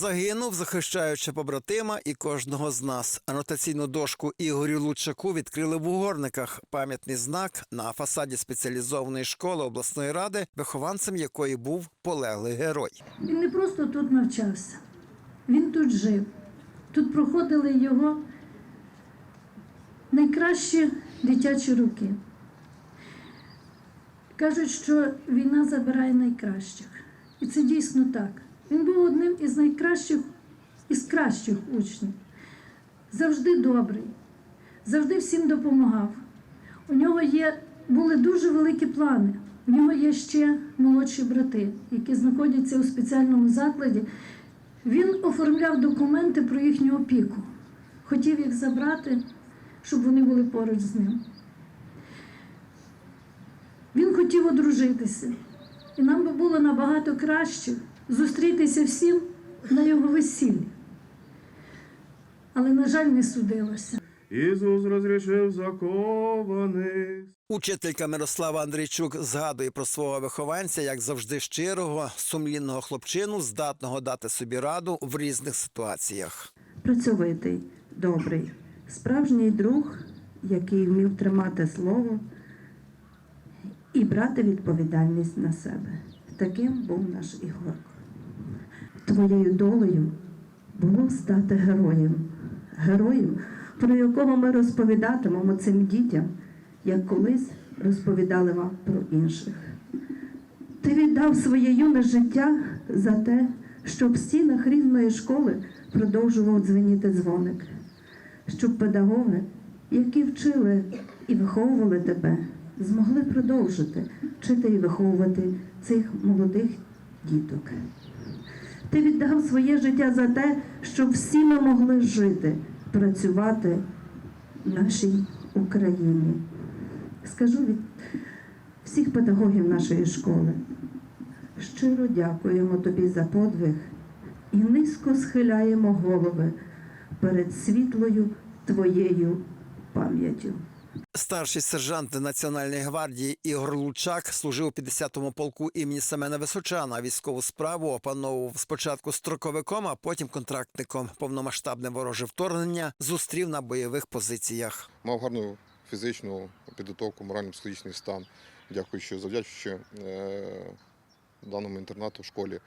Загинув, захищаючи побратима і кожного з нас. Анотаційну дошку Ігорю Лучаку відкрили в угорниках. Пам'ятний знак на фасаді спеціалізованої школи обласної ради, вихованцем якої був полеглий герой. Він не просто тут навчався, він тут жив. Тут проходили його найкращі дитячі роки. Кажуть, що війна забирає найкращих. І це дійсно так. Він був одним із найкращих, із кращих учнів. Завжди добрий, завжди всім допомагав. У нього є, були дуже великі плани. У нього є ще молодші брати, які знаходяться у спеціальному закладі. Він оформляв документи про їхню опіку. Хотів їх забрати, щоб вони були поруч з ним. Він хотів одружитися. І нам би було набагато краще зустрітися всім на його весіллі. Але, на жаль, не судилося. Ісус розрішив закованих. Учителька Мирослава Андрійчук згадує про свого вихованця як завжди щирого, сумлінного хлопчину, здатного дати собі раду в різних ситуаціях. працьовитий, добрий, справжній друг, який вмів тримати слово і брати відповідальність на себе. Таким був наш Ігорко. Твоєю долею було стати героєм, героєм, про якого ми розповідатимемо цим дітям, як колись розповідали вам про інших. Ти віддав своє юне життя за те, щоб в стінах рідної школи продовжував дзвеніти дзвоник, щоб педагоги, які вчили і виховували тебе, змогли продовжити вчити і виховувати цих молодих діток. Ти віддав своє життя за те, щоб всі ми могли жити, працювати в нашій Україні. Скажу від всіх педагогів нашої школи. Щиро дякуємо тобі за подвиг і низько схиляємо голови перед світлою твоєю пам'яттю. Старший сержант Національної гвардії Ігор Лучак служив у 50-му полку імені Семена Височана. Військову справу опановував спочатку строковиком, а потім контрактником. Повномасштабне вороже вторгнення зустрів на бойових позиціях. мав гарну фізичну підготовку, морально-психологічний стан, дякуючи, завдячуючи е, даному інтернату в школі,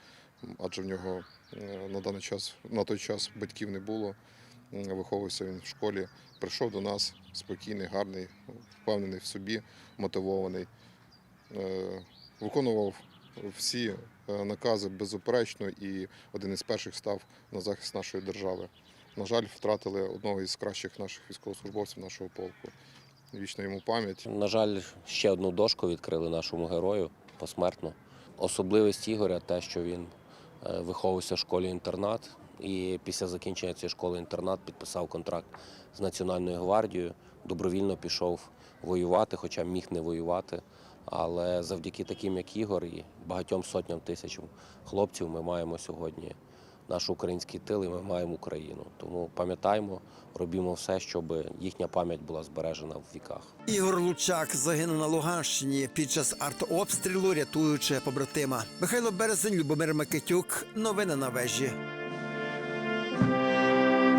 адже в нього е, на даний час, на той час батьків не було. Виховувався він в школі, прийшов до нас спокійний, гарний, впевнений в собі, мотивований. Е, Виконував всі е, накази беззаперечно і один із перших став на захист нашої держави. На жаль, втратили одного із кращих наших військовослужбовців нашого полку. Вічна йому пам'ять. На жаль, ще одну дошку відкрили нашому герою посмертно. Особливість Ігоря те, що він е, виховувався в школі-інтернат, і після закінчення цієї школи-інтернат підписав контракт з Національною гвардією, добровільно пішов воювати, хоча міг не воювати. Але завдяки таким, як Ігор, і багатьом сотням тисячам хлопців ми маємо сьогодні наш український тил і ми маємо Україну. Тому пам'ятаємо, робімо все, щоб їхня пам'ять була збережена в віках. Ігор Лучак загинув на Луганщині під час артобстрілу, рятуючи побратима. Михайло Березень, Любомир Микитюк. Новини на вежі.